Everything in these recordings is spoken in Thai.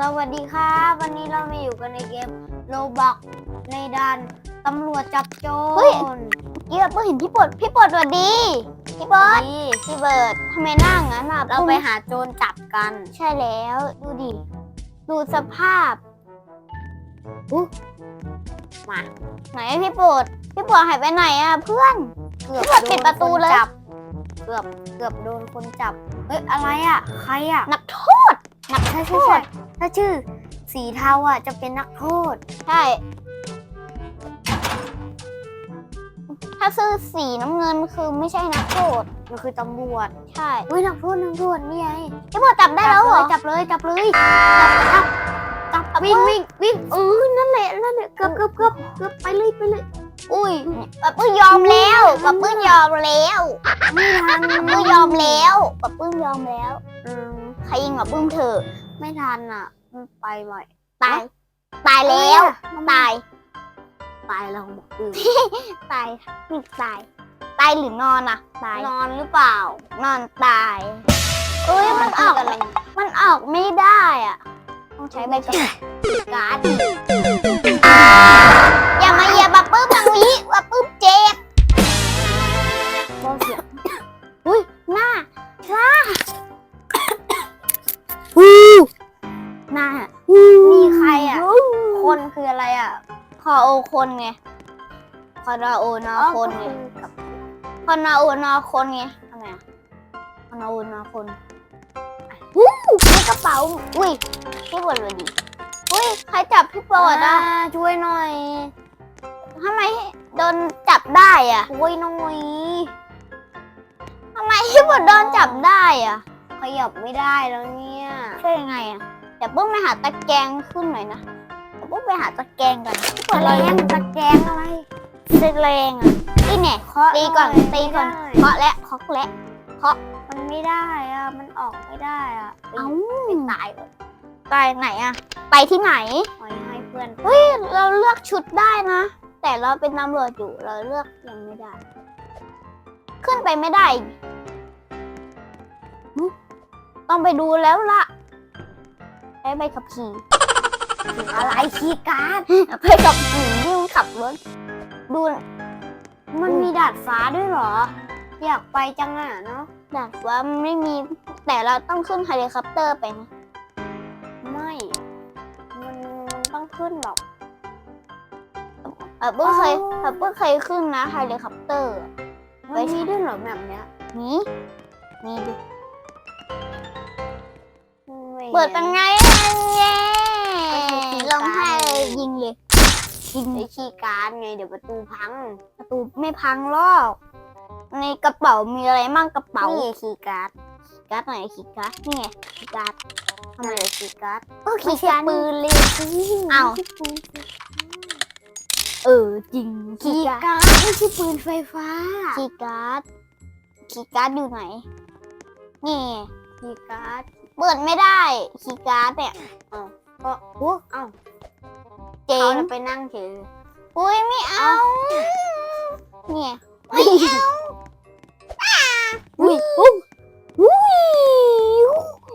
สวัสดีครับ วันนี้เรามาอยู่กันในเกมโลบักในด่านตำรวจจับโจเฮ้ย รเมื่อกี้เราเห็นพี่ปดพี่ปดสวัสดี พี่เบิร์ดนี่พี่เบิร์ดทำไมหน้างั้นอะเราไปหาโจรจับกัน ใช่แล้ว ดูดิ ดูสภาพอุ๊ยมาไหนพี่ปดพี่ปดหายไปไหนอะเพื่อน เกือบเกือบปิดประตูเลยโนคนจับ เกือบเกือบโดนคนจับ เฮ้ยอะไรอะ ใครอะ นักโทษ นักใช่ใช่ใช่ถ้าชื่อ สีเทาอะจะเป็นนักโทษ ใช่ ถ้าซื้อสีน้ำเงินคือไม่ใช่นักโทษ มันคือตำรวจ ใช่เฮ้ยนักโทษนักโทษนี่ไงพี่ปดจับได้แล้วเหรอ จับเลยจับเลยจับจับจับวิ่งวิ่งวิ่งเออนั่นแหละนั่นแหละเกือบเกือบเกือบเกือบไปเลยไปเลยอุ้ยปะปื้มยอมแล้วปะปื้มยอมแล้วไม่ทันปะปื้มยอมแล้วปะปื้มยอมแล้ว อืมใครยิงปะปื้มเถอะ ไม่ทันอะ มันไปใหม่ตาย ตายแล้ว ตาย ตายแล้วบอกอือตายนี่ตาย ตายหรือนอนอะตาย นอนหรือเปล่า นอนตายเอ้ยมันออกอะไรมันออกไม่ได้อะ ต้องใช้ใบกำกับการ์ดอย่ามาเหยียบปะปื้มทางนี้ปะปื้มเจ็บก็เสียงอุ้ยหน้าหน้า มีใครอะคคนนคืออะไรอะ คอโอคนไง คอนาโอนอคนไงกับคอนาโอนอคนไงทำไมอะคอนาโอนอคนวู้ในกระเป๋า อุ้ยพี่ปวดเลยดิอุ้ยใครจับพี่ปวดอะ ช่วยหน่อยทำไมโดนจับได้อะช่วยหน่อยทำไมพี่ปวดโดนจับได้อะข ยับไม่ได้แล้วเนี่ยช่วยยังไงอะเดี๋ยวปุ้มไปหาตะแกรงขึ้นหน่อยนะเดี๋ยวปุ้มไปหาตะแกรงก่อนพี่ปวดตะอะไรแกรยังงตะแกรงอะไรตะแกรงอะนี่แน่เคาะตีก่อนหยตีก่อนไม่เคาะและเคาะและได้มันไม่ได้อะมันออกไม่ได้อะเอ้าไม่ตายเลยไปไหนอะ ไปที่ไหนปล่อยให้เพื่อนเฮ้ยเราเลือกชุดได้นะ แต่เราเป็นตำรวจอยู่เราเลือกยังไม่ได้ ขึ้นไปไม่ได้หึ ต้องไปดูแล้วล่ะใช้ใบขับขี่อะไรคีย์การ์ดไปขับขี่ที่มันขับรถดู มันมีดาดฟ้าด้วยเหรอ อยากไปจังอะเนาะดาดฟ้ามันไม่มีแต่เราต้องขึ้นเฮลิคอปเตอร์ไปนะไม่ มันมันต้องขึ้นหรอกเออเพิ่งเคยอ๋อเออเพิ่งเคยขึ้นนะเฮลิคอปเตอร์มันมีด้วยเหรอแบบเนี้ยนี่นี่ดูไม่ เปิดเป็นไงอะเย้ก็คือคีย์ลการ์งดให้ยิงเลยยิงไอคีย์การ์ดไงเดี๋ยวประตูพัง ประตูไม่พังหรอก ในกระเป๋ามีอะไรมั่งกระเป๋านี่คีย์การ์ดการ์ดไหนขีดการ์ดนี่ไงขีดการ์ดทำไมเหรอคีย์การ์ดก็ไม่ขีดใช่การ์ดปืนเลยสิอ้าวไม่ใช่ปืนเออจริงขีคีดย์การ์ดการ์ดไม่ใช่ปืนไฟฟ้าขีดการ์ดขีดการ์ดอยู่ไหนนี่ไงคีย์การ์ด เปิดไม่ได้ขีดการ์ดเนี่ยก็อู้เอ้าเจ๋เขางจะไปนั่งเฉยอุ้ยไม่เอา เนี่ยไม่เอาอุ้ยอุ้ยอุ้ย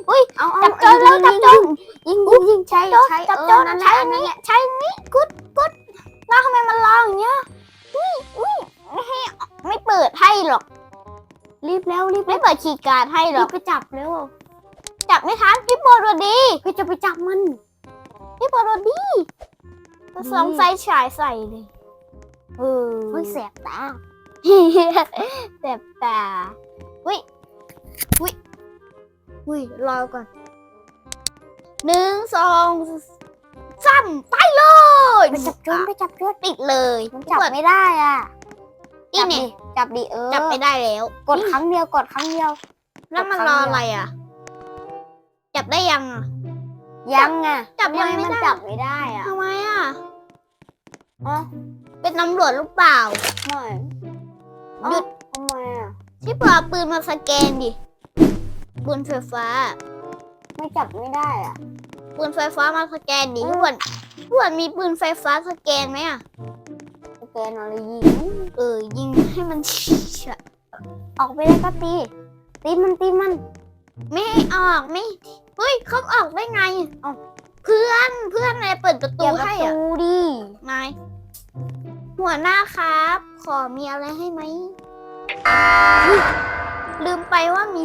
อุ้ยเอาเอาจับโจรแล้วจับโจรยิงยิงยิงใช้จับโจรใช้จับเอโจอรนั่นแหใช้ละอันนั่นนี้แหละใช้อันนี้กุดกุดแล้วทำไมมันร้องอย่างเงี้ยอุ้ยอุ้ยไม่ให้ไม่เปิดให้หรอก รีบแล้วรีบไม่เปิดคีย์การ์ดให้หรรีอบกไปจับเร็วจั บไม่ทันพี่โปรดดีเฮ้ยจะไปจับมันพี่โปรดดีสองไฟฉายใส่เลยเออเฮ้ยแสบตาแสบตาอุ้ยอุ้ยอุ้ยรอก่อนหนึ่งสองสามไปเลยไปจับโจรไปจับโจรติดเลยมันจับไม่ได้อะนี่เนี่ยจับดิเออจับไม่ได้แล้ว กดครั้งเดียวกดครั้งเดียวแล้วมันกดครรั้องเดียวอะไรอะ จับได้ยังอะยังอะจับยังทำไม่มันได้จับไม่ได้อะทำไมอะ อ๋อเป็นตำรวจหรือเปล่า ไม่หยุดทำไมอะ ที่เปล่าปืนมาสแกนดิ ปืนไฟฟ้า ไม่จับไม่ได้อะ ปืนไฟฟ้ามาสแกนดิเออทุกคนทุกคนมีปืนไฟฟ้าสแกนไหมอะ สแกนอะไรยิงเออยิงให้มัน เฉะออกไปได้ก็ตี ตีมันตีมัน ไม่ให้ออกไม่เฮ้ยเขาออกได้ไงพื่อนเพื่อนนายเปิดประตูอย่าประให้อะตูดินายหัวหน้าครับ ขอมีอะไรให้ไหมอุ๊ยลืมไปว่ามี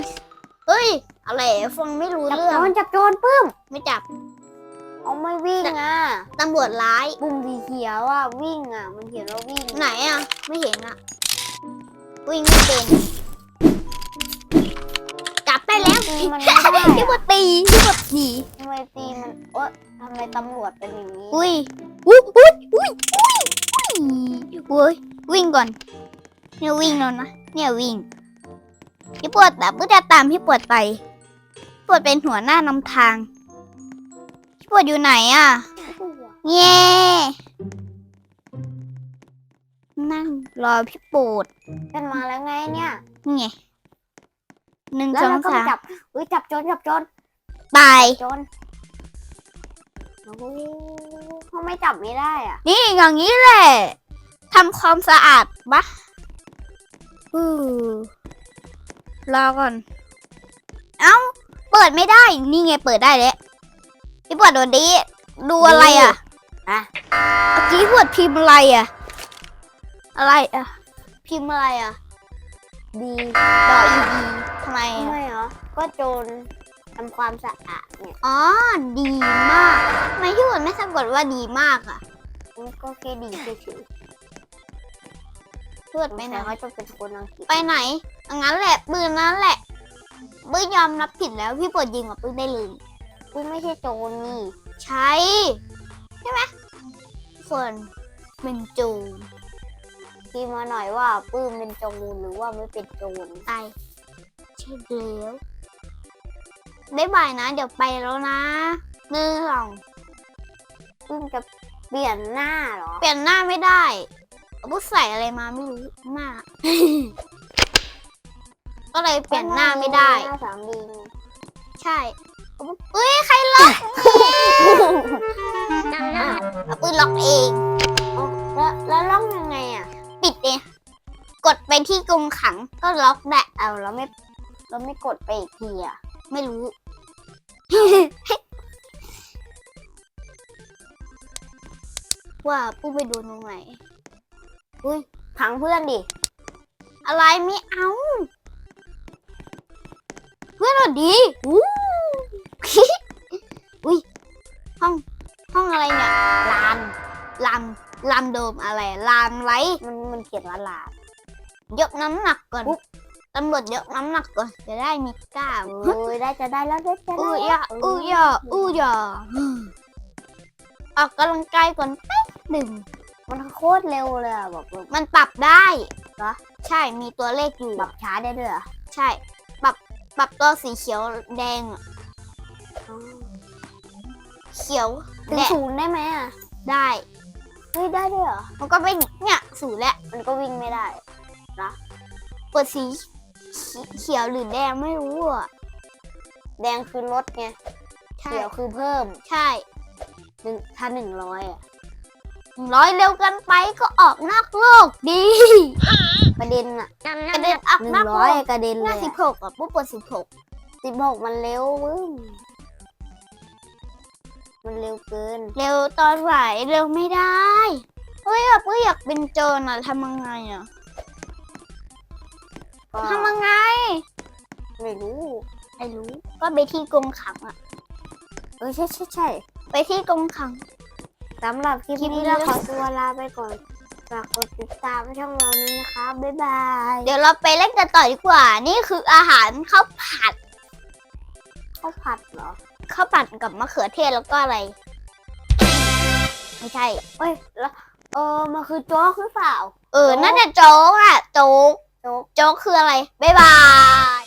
เอ้ย อะไรฟังไม่รู้จับเรื่อโจงรจับโจรปื้มไม่จับเอาไม่วิ่งอะตำรวจร้ายปุ่มสีเขียวอะวิ่งอะ มันเขียนว่าวิ่งไหนอะ ไม่เห็นอะ วิ่งไม่เป็นจับได้แล้ว ตีมันไม่ได้ที่อะว่าตีที่ว่าตีทำไมตีมันโอ๊ะทำไมตำรวจเป็นอย่างนี้อุ้ยอุ้ยอุ้ยอุ้ยอุ้ยอุ้ยวิ่งก่อนเนี่ยวิ่งแล้วนะเนี่ยวิ่งพี่ปวดแบบก็จะตามพี่ปวดไปพี่ปวดเป็นหัวหน้านำทางพี่ปวดอยู่ไหนอะเย่นั่งรอพี่ปวดเป็นมาแล้วไงเนี่ยนี่ไง หนึ่งแล้วสองเราก็สามจับอุ้ยจับโจรจับโจรไป โจรโอ้โหเขาไม่จับไม่ได้อะนี่อย่างนี้แหละทำความสะอาดปะอือรอก่อน เอ้า เปิดไม่ได้ นี่ไงเปิดได้แล้วพี่ปวดโดนดีดูอะไรอะอะเมื่อกี้ปวดพิมพ์อะไรอะ อะไรอะ พิมพ์อะไรอะ ดีดออีดี ทำไมทำอะไมเหรอ ก็โจรทำความสะอาดเนี่ยอ๋อ ดีมากทำไมพี่ปวดไม่สะกดว่าดีมากอะมันก็แค่ดีเฉยพี่ปวดๆไปไม่ไหนนะเขาจะเป็นคนอังกฤษไปไหนอังั้นแหละปืนนั้นแหละปืนยอมรับผิดแล้วพี่ปวดยิงกับปืนได้เลยกูไม่ใช่โจรนี่ ใช่ใช่ไหมส่วนเป็นโจูนทีมาหน่อยว่าปื้มเป็นโจรหรือว่าไม่เป็นโจรตา ยใช่แล้วบ๊ายบายนะ เดี๋ยวไปแล้วนะหนึ่งสองปื้มจะเปลี่ยนหน้าเหรอ เปลี่ยนหน้าไม่ได้เอาพุใส่อะไรมาไม่รู้หน้า ก็เลยเปลี่ยนหน้าไม่ได้ หน้าสามดีใช่เอาปุ๊บเฮ้ยใครล็อกอ้าวเอาปืนล็อกเองแล้วแล้วล็อกยังไงอะ ปิดเองกดไปที่กรงขังก็ล็อกได้เอาเราไม่ เราไม่กดไปอีกทีอะ ไม่รู้ ว่าปูไปดูตรงไหนพังเพื่อนดิ อะไรไม่เอา เพื่อนเราดีอู้อุ้ยห้องห้องอะไรเนี่ยลานลานลานโดมอะไรลานไว้มันมันเขียนว่าลานยกน้ำหนักก่อนอุ๊บ ตำรวจยกน้ำหนักก่อนจะได้มีกล้ามเอ้ยได้จะได้แล้วได้จะได้อู้แล้วยาอู้ยาอู้ยาออกกำลังกายก่อนแป๊บหนึ่งมันโคตรเร็วเลยอะบอกเลยมันปรับได้เหรอใช่มีตัวเลขอยู่ปรับช้าได้ด้วยเหรอใช่ ปรับปรับตัวสีเขียวแดงอะเขียวถึงแดงศูนย์ได้ไหมอะได้เฮ้ยได้ด้วยเหรอมันก็เป็นเนี่ยสูงแล้วมันก็วิ่งไม่ได้เปิดสี เขียวหรือแดงไม่รู้อะแดงคือลดไงใช่เขียวคือเพิ่ม ใช่หนึ่งถ้าหนึ่งร้อยอะร้อยเร็วเกันไปก็ออกนอกโลกดีกระเด็นอะกระเด็นออกหนึ่นองกโลร้อยกกระเด็นหเลน้ายสิบหกอะปุ๊บเปิดสิบหกสิบหกมันเร็ววึ้มมันเร็วเกิน เร็วตอนไหวเร็วไม่ได้เฮ้ยแบบอยากเป็นโจรอะทำยังไงอะ ก็ทำยังไง ไม่รู้ไม่รู้ ก็ไปที่กรงขังอะ เออใช่ใช่ใช่ไปที่กรงขัง สำหรับคลิปคลิปนี้นี้เราเราขอตัวลาไปก่อน ฝากกดติดตามช่องเรานี้นะคะ บ๊ายบาย เดี๋ยวเราไปเล่นกันต่อดีกว่า นี่คืออาหารข้าวผัด ข้าวผัดเหรอ ข้าวผัดกับมะเขือเทศแล้วก็อะไร ไม่ใช่ เอ้ยแล้วเออ มันคือโจ๊กหรือเปล่า เออโจ๊กน่าจะโจ๊กอะโจ๊ก โจ๊กโจ๊กคืออะไร บ๊ายบาย